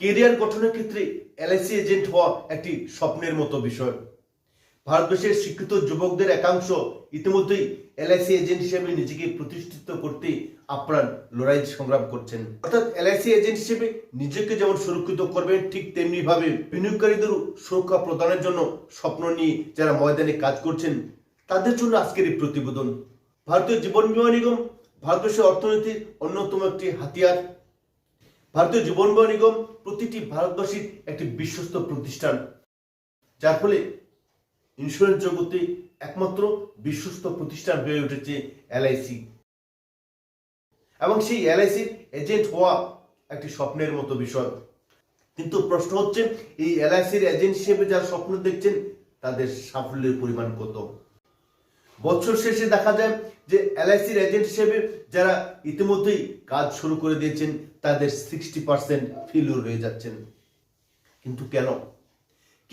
Career গঠনের ক্ষেত্রে LIC agent হওয়া একটি স্বপ্নের মতো বিষয়। ভারতবর্ষের শিক্ষিত যুবকদের একাংশ ইতিমধ্যেই এলআইসি এজেন্ট হিসেবে নিজেকে প্রতিষ্ঠিত করতে আপ্রাণ লড়াই সংগ্রাম করছেন। অর্থাৎ এলআইসি এজেন্ট হিসেবে নিজেকে যেমন সুরক্ষিত করবেন, ঠিক তেমনি ভাবে বিনিয়োগকারীদেরও সুরক্ষা প্রদানের জন্য স্বপ্ন নিয়ে যারা ময়দানে কাজ করছেন, তাদের জন্য আজকের এই প্রতিবেদন। ভারতীয় জীবন বীমা নিগম, ভারতবর্ষের অর্থনীতির অন্যতম একটি হাতিয়ার। ভারতীয় জীবন বীমা নিগম প্রতিটি ভারতবাসীর একটি বিশ্বস্ত প্রতিষ্ঠান। যার ফলে ইন্স্যুরেন্স জগতে একমাত্র বিশ্বস্ত প্রতিষ্ঠান হয়ে উঠেছে এলআইসি এবং সেই এলআইসির এজেন্ট হওয়া একটি স্বপ্নের মতো বিষয়। কিন্তু প্রশ্ন হচ্ছে, এই এলআইসির এজেন্ট হিসেবে যারা স্বপ্ন দেখছেন, তাদের সাফল্যের পরিমাণ কত? বছর শেষে দেখা যায় যে এলআইসির এজেন্ট হিসেবে যারা ইতিমধ্যেই কাজ শুরু করে দিয়েছেন, তাদের সিক্সটি পার্সেন্ট ফেলিওর হয়ে যাচ্ছেন। কিন্তু কেন?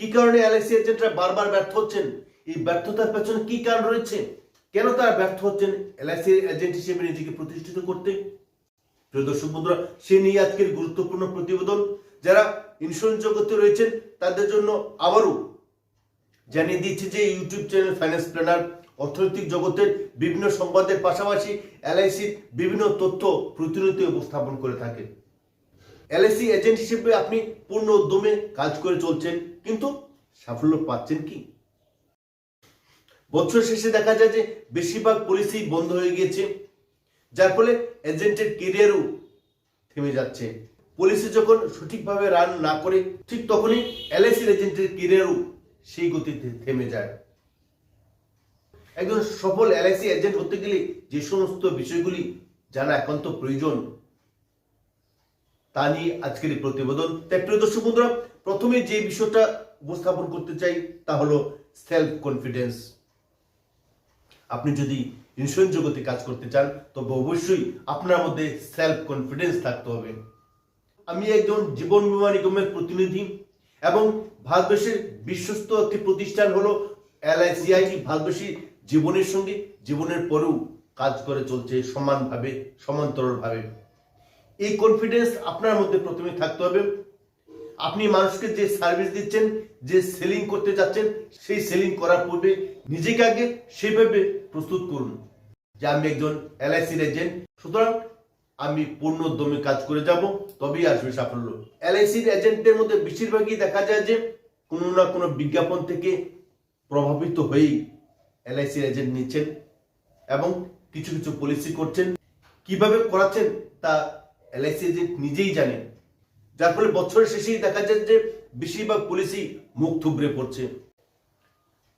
কি কারণে এলআইসি এজেন্টরা বারবার ব্যর্থ হচ্ছেন? এই ব্যর্থতার পেছনে কি কারণ রয়েছে? কেন তারা ব্যর্থ হচ্ছেন এলআইসি এজেন্ট হিসেবে নিজেকে প্রতিষ্ঠিত করতে? প্রিয় দর্শক বন্ধুরা, সে নিয়ে আজকের গুরুত্বপূর্ণ প্রতিবেদন। যারা ইন্স্যুরেন্স জগতে রয়েছেন, তাদের জন্য আবারও জানিয়ে দিচ্ছি যে ইউটিউব চ্যানেল ফাইন্যান্স প্ল্যানার অর্থনৈতিক জগতের বিভিন্ন সংবাদের পাশাপাশি এলআইসির বিভিন্ন তথ্য প্রতিনিয়ত উপস্থাপন করে থাকে এলআইসি এজেন্ট হিসেবে আপনি পূর্ণ উদ্যমে কাজ করে চলছেন, কিন্তু সাফল্য পাচ্ছেন কি? বছর শেষে দেখা যায় যে বেশিরভাগ পলিসি বন্ধ হয়ে গিয়েছে, যার ফলে এজেন্টের কেরিয়ারও থেমে যাচ্ছে। পলিসি যখন সঠিকভাবে রান না করে, ঠিক তখনই এলআইসির এজেন্টের কেরিয়ারও সেই গতিতে থেমে যায়। একজন সফল এলআইসি এজেন্ট হতে গেলে যে সমস্ত বিষয়গুলি জানা একান্ত প্রয়োজন, তা নিয়ে আজকের এই প্রতিবেদন। তাই প্রিয় দর্শক বন্ধুরা, প্রথমে যে বিষয়টা উপস্থাপন করতে চাই তা হলো সেলফ কনফিডেন্স আপনি যদি ইন্স্যুরেন্স জগতে কাজ করতে চান, তবে অবশ্যই আপনার মধ্যে সেলফ কনফিডেন্স থাকতে হবে। আমি একজন জীবন বীমা নিগমের প্রতিনিধি এবং ভারতবর্ষের বিশ্বস্ত একটি প্রতিষ্ঠান হলো এলআইসিআই ভারতবর্ষী জীবনের সঙ্গে জীবনের পরেও কাজ করে চলছে সমানভাবে, সমান্তরালভাবে। এই কনফিডেন্স আপনার মধ্যে প্রথমে থাকতে হবে। আপনি মানুষকে যে সার্ভিস দিচ্ছেন, যে সেলিং করতে যাচ্ছেন সেই সেলিং করার পূর্বে নিজেকে আগে সেভাবে প্রস্তুত করুন। যে আমি একজন এলআইসির এজেন্ট সুতরাং আমি পূর্ণ দমে কাজ করে যাব, তবেই আসবে সাফল্য। এলআইসির এজেন্টদের মধ্যে বেশিরভাগই দেখা যায় যে কোনো না কোনো বিজ্ঞাপন থেকে প্রভাবিত হয়েই এলআইসির এজেন্ট নিচ্ছেন এবং কিছু কিছু পলিসি করছেন। কীভাবে করাচ্ছেন তা এলআইসি এজেন্ট নিজেই জানেন। যার ফলে বছরের শেষেই দেখা যায় যে বেশিরভাগ পলিসি মুখ থুবড়ে পড়ছে।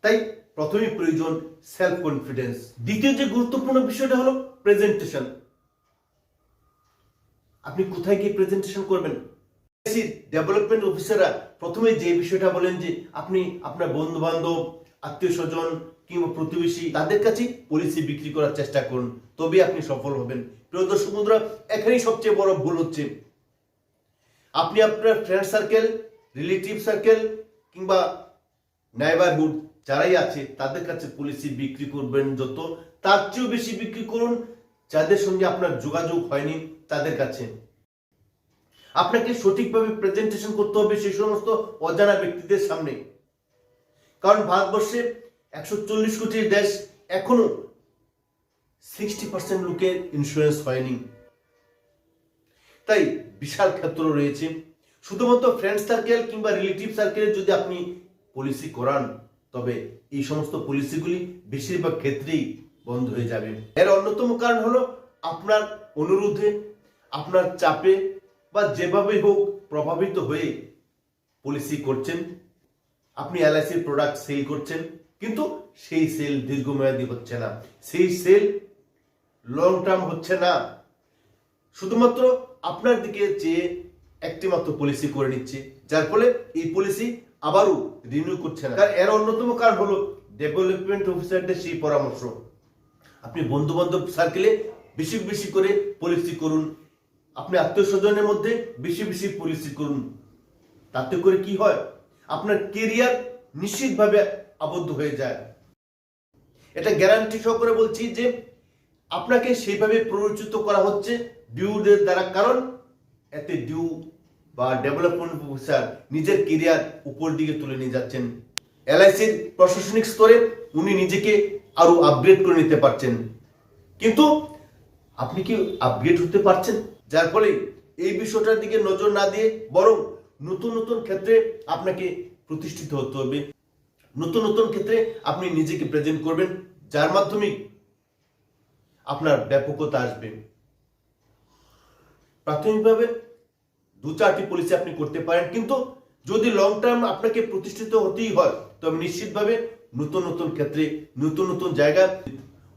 তাই প্রথমেই প্রয়োজন সেলফ কনফিডেন্স দ্বিতীয় যে গুরুত্বপূর্ণ বিষয়টা হলো প্রেজেন্টেশন আপনি কোথায় গিয়ে প্রেজেন্টেশন করবেন? ডেভেলপমেন্ট অফিসাররা প্রথমে যে বিষয়টা বলেন যে আপনি আপনার বন্ধু বান্ধব আত্মীয় স্বজন কিংবা প্রতিবেশী তাদের কাছে পলিসি বিক্রি করার চেষ্টা করুন। তবে আপনি সফল হবেন। প্রিয় দর্শক বন্ধুরা, এখানেই সবচেয়ে বড় ভুল হচ্ছে। আপনি আপনার ফ্রেন্ড সার্কেল রিলেটিভ সার্কেল কিংবা নাইবারহুড যারাই আছে, তাদের কাছে পলিসি বিক্রি করবেন যত। তার চেয়েও বেশি বিক্রি করুন যাদের সঙ্গে আপনার যোগাযোগ হয়নি তাদের কাছে। আপনাকে সঠিকভাবে প্রেজেন্টেশন করতে হবে সেই সমস্ত অজানা ব্যক্তিদের সামনে। কারণ ভারতবর্ষে একশো চল্লিশ কোটির দেশ এখনও সিক্সটি পার্সেন্ট লোকের ইন্স্যুরেন্স হয়নি। তাই বিশাল ক্ষেত্র রয়েছে। শুধুমাত্র ফ্রেন্ড সার্কেল কিংবা রিলেটিভ সার্কেলে যদি আপনি পলিসি করান, তবে এই সমস্ত পলিসিগুলি বেশিরভাগ ক্ষেত্রেই বন্ধ হয়ে যাবে। এর অন্যতম কারণ হলো আপনার অনুরোধে, আপনার চাপে বা যেভাবে হোক প্রভাবিত হয়ে পলিসি করছেন। আপনি এলআইসির প্রোডাক্ট সেল করছেন। কিন্তু সেই সেল দীর্ঘমেয়াদী হচ্ছে না। সেই সেল লং টার্ম হচ্ছে না। শুধুমাত্র আপনার দিকে চেয়ে একটি মাত্র পলিসি করে নিচ্ছে, যার ফলে এই পলিসি আবারও রিনিউ করছে না। এর অন্যতম কারণ হলো ডেভেলপমেন্ট অফিসারদের সেই পরামর্শ। আপনি বন্ধু বান্ধব সার্কেলে বেশি বেশি করে পলিসি করুন। আপনি আত্মীয় স্বজনের মধ্যে বেশি বেশি পলিসি করুন। তাতে করে কি হয়? আপনার কেরিয়ার নিশ্চিতভাবে আবদ্ধ হয়ে যায়। এটা গ্যারান্টি সহকারে বলছি যে আপনাকে সেইভাবে প্ররোচিত করা হচ্ছে ডিউদের দ্বারা। কারণ এতে ডিউ বা ডেভেলপমেন্ট অফিসার নিজের কেরিয়ার উপর দিকে তুলে নিয়ে যাচ্ছেন। এলআইসির প্রশাসনিক স্তরে উনি নিজেকে আরও আপগ্রেড করে নিতে পারছেন। কিন্তু আপনি কি আপগ্রেড হতে পারছেন? যার ফলে এই বিষয়টার দিকে নজর না দিয়ে বরং নতুন নতুন ক্ষেত্রে আপনাকে প্রতিষ্ঠিত হতে হবে। নতুন নতুন ক্ষেত্রে আপনি নিজেকে প্রেজেন্ট করবেন, যার মাধ্যমে আপনার ব্যাপকতা আসবে। প্রাথমিকভাবে দু চারটি পলিসি আপনি করতে পারেন, কিন্তু যদি লং টার্ম আপনাকে প্রতিষ্ঠিত হতেই হয়, তবে নিশ্চিতভাবে নতুন নতুন ক্ষেত্রে, নতুন নতুন জায়গা,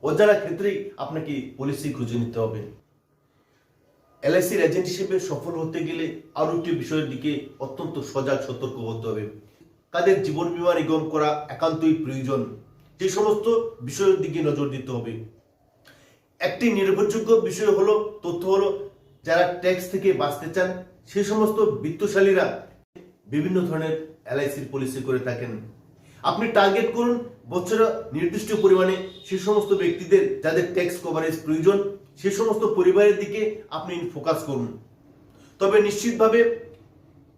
অজানা ক্ষেত্রেই আপনাকে পলিসি খুঁজে নিতে হবে। এলআইসির এজেন্ট হিসেবে সফল হতে গেলে আরও একটি বিষয়ের দিকে অত্যন্ত সজাগ, সতর্ক হতে হবে। কাদের জীবন বীমা নিগম করা একান্তই প্রয়োজন। যে সমস্ত বিষয়ের দিকে নজর দিতে হবে। একটি নির্ভরযোগ্য বিষয় হলো, তথ্য হলো, যারা ট্যাক্স থেকে বাঁচতে চান সেই সমস্ত বিত্তশালীরা বিভিন্ন ধরনের এলআইসির পলিসি করে থাকেন। আপনি টার্গেট করুন, বছরে নির্দিষ্ট পরিমাণে সে সমস্ত ব্যক্তিদের যাদের ট্যাক্স কভারেজ প্রয়োজন, সে সমস্ত পরিবারের দিকে আপনি ফোকাস করুন। তবে নিশ্চিতভাবে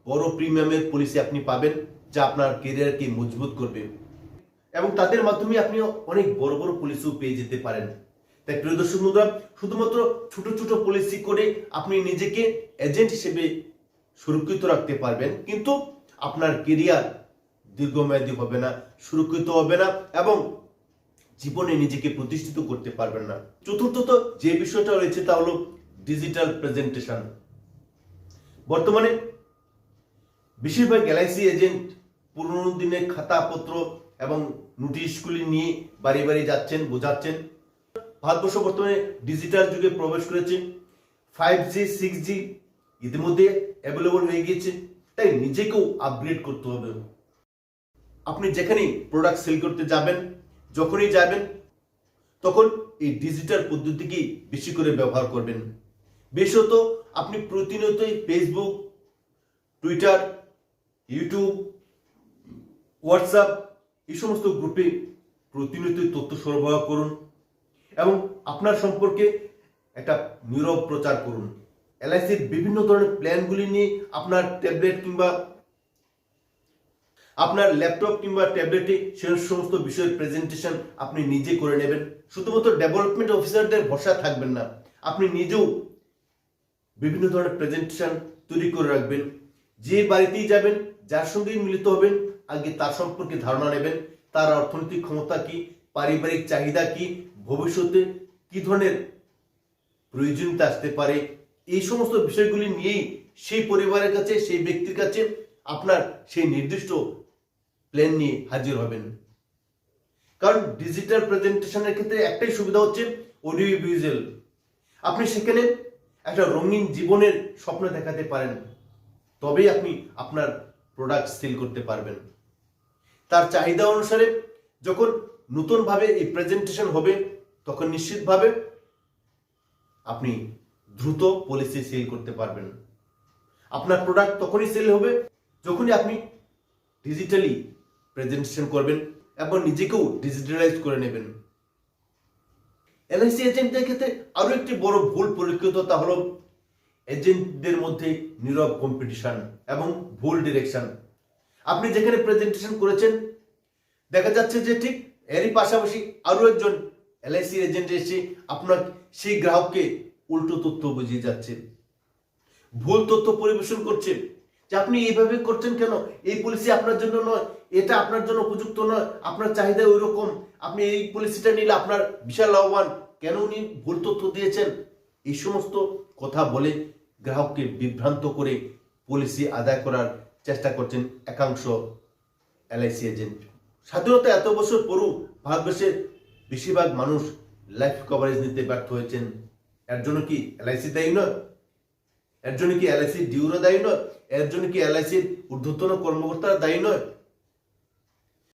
বড় প্রিমিয়ামের পলিসি আপনি পাবেন। যা আপনার কেরিয়ারকে মজবুত করবে। এবং তাদের মাধ্যমে আপনি অনেক বড় বড় পলিসিও পেয়ে যেতে পারেন। তাই প্রিয় দর্শক বন্ধুরা, শুধুমাত্র ছোট ছোট পলিসি করে আপনি নিজেকে এজেন্ট হিসেবে সুরক্ষিত রাখতে পারবেন, কিন্তু আপনার কেরিয়ার দীর্ঘমেয়াদী হবে না, সুরক্ষিত হবে না এবং জীবনে নিজেকে প্রতিষ্ঠিত করতে পারবেন না। চতুর্থত যে বিষয়টা রয়েছে তা হলো ডিজিটাল প্রেজেন্টেশন বর্তমানে বেশিরভাগ এলআইসি এজেন্ট পুরনো দিনের খাতাপত্র এবং নোটিশগুলি নিয়ে বাড়ি বাড়ি যাচ্ছেন, বোঝাচ্ছেন। ভারতবর্ষ বর্তমানে ডিজিটাল যুগে প্রবেশ করেছে। ফাইভ জি সিক্স জি ইতিমধ্যে অ্যাভেলেবল হয়ে গিয়েছে। তাই নিজেকেও আপগ্রেড করতে হবে। আপনি যেখানেই প্রোডাক্ট সেল করতে যাবেন, যখনই যাবেন, তখন এই ডিজিটাল পদ্ধতিকেই বেশি করে ব্যবহার করবেন। বিশেষত আপনি প্রতিনিয়তই ফেসবুক টুইটার ইউটিউব হোয়াটসঅ্যাপ এই সমস্ত গ্রুপে প্রতিনিয়তই তথ্য সরবরাহ করুন এবং আপনার সম্পর্কে একটা নীরব প্রচার করুন। এলআইসির বিভিন্ন ধরনের প্ল্যানগুলি নিয়ে আপনার ট্যাবলেট কিংবা আপনার ল্যাপটপ কিংবা ট্যাবলেটে সে সমস্ত বিষয়ের প্রেজেন্টেশন আপনি নিজে করে নেবেন। শুধুমাত্র ডেভেলপমেন্ট অফিসারদের ভরসা থাকবেন না, আপনি নিজেও বিভিন্ন ধরনের প্রেজেন্টেশন তৈরি করে রাখবেন। যে বাড়িতেই যাবেন, যার সঙ্গেই মিলিত হবেন আগে তার সম্পর্কে ধারণা নেবেন। তার অর্থনৈতিক ক্ষমতা কি? পারিবারিক চাহিদা কি? ভবিষ্যতে কি ধরনের প্রয়োজনীয়তা আসতে পারে? এই সমস্ত বিষয়গুলি নিয়েই সেই পরিবারের কাছে, সেই ব্যক্তির কাছে আপনার সেই নির্দিষ্ট প্ল্যান নিয়ে হাজির হবেন। কারণ ডিজিটাল প্রেজেন্টেশনের ক্ষেত্রে একটাই সুবিধা হচ্ছে অডিও ভিজুয়াল আপনি সেখানে একটা রঙিন জীবনের স্বপ্ন দেখাতে পারেন। তবেই আপনি আপনার প্রোডাক্ট সেল করতে পারবেন। তার চাহিদা অনুসারে যখন নতুনভাবে এই প্রেজেন্টেশন হবে, তখন নিশ্চিতভাবে আপনি দ্রুত পলিসি সেল করতে পারবেন। আপনার প্রোডাক্ট তখনই সেল হবে যখনই আপনি ডিজিটালি প্রেজেন্টেশন করবেন এবং নিজেকেও ডিজিটালাইজ করে নেবেন। এলআইসি এজেন্টদের ক্ষেত্রে আরও একটি বড় ভুল পরিলক্ষিত তা হলো এজেন্টদের মধ্যে নীরব কম্পিটিশন এবং ভুল ডিরেকশন আপনি যেখানে প্রেজেন্টেশন করেছেন, দেখা যাচ্ছে যে ঠিক এরই পাশাপাশি আরও একজন এলআইসি এজেন্ট এসে আপনার সেই গ্রাহককে উল্টো তথ্য বুঝিয়ে যাচ্ছে, ভুল তথ্য পরিবেশন করছে। যে আপনি এইভাবে করছেন কেন? এই পলিসি আপনার জন্য নয়, এটা আপনার জন্য উপযুক্ত নয়, আপনার চাহিদা ওই রকম আপনি এই পলিসিটা নিলে আপনার বিশাল লাভবান। কেন উনি ভুল তথ্য দিয়েছেন? এই সমস্ত কথা বলে গ্রাহককে বিভ্রান্ত করে পলিসি আদায় করার চেষ্টা করছেন একাংশ এলআইসি এজেন্ট। স্বাধীনতা এত বছর পরও ভারতবর্ষের বেশিরভাগ মানুষ লাইফ কভারেজ নিতে ব্যর্থ হয়েছেন। এর জন্য কি এলআইসি দায়ী নয়? এর জন্য কি এলআইসি ডিউরা দায়ী নয়? এর জন্য কি এলআইসির ঊর্ধ্বতন কর্মকর্তারা দায়ী নয়?